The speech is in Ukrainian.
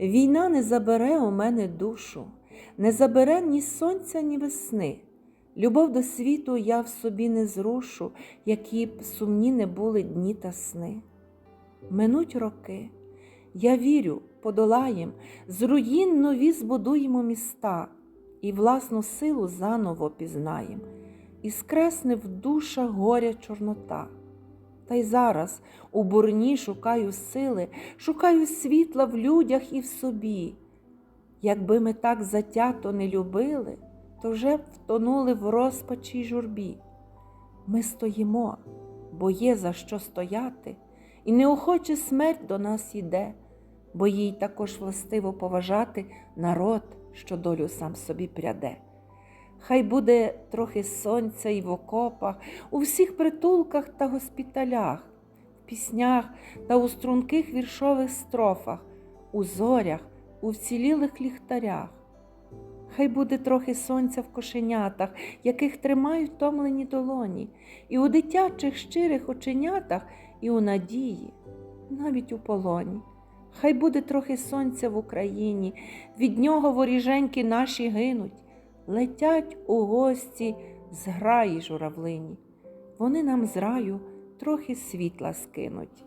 Війна не забере у мене душу, не забере ні сонця, ні весни. Любов до світу я в собі не зрушу, які б сумні не були дні та сни. Минуть роки, я вірю, подолаєм, з руїн нові збудуємо міста і власну силу заново пізнаєм, і скресне в душах горя чорнота. Та й зараз у бурні шукаю сили, шукаю світла в людях і в собі. Якби ми так затято не любили, то вже б втонули в розпачі й журбі. Ми стоїмо, бо є за що стояти, і неохоче смерть до нас іде, бо їй також властиво поважати народ, що долю сам собі пряде. Хай буде трохи сонця і в окопах, у всіх притулках та госпіталях, в піснях та у струнких віршових строфах, у зорях, у вцілілих ліхтарях. Хай буде трохи сонця в кошенятах, яких тримають томлені долоні, і у дитячих щирих оченятах, і у надії, навіть у полоні. Хай буде трохи сонця в Україні, від нього воріженьки наші гинуть, летять у гості з граї журавлині. Вони нам з раю трохи світла скинуть.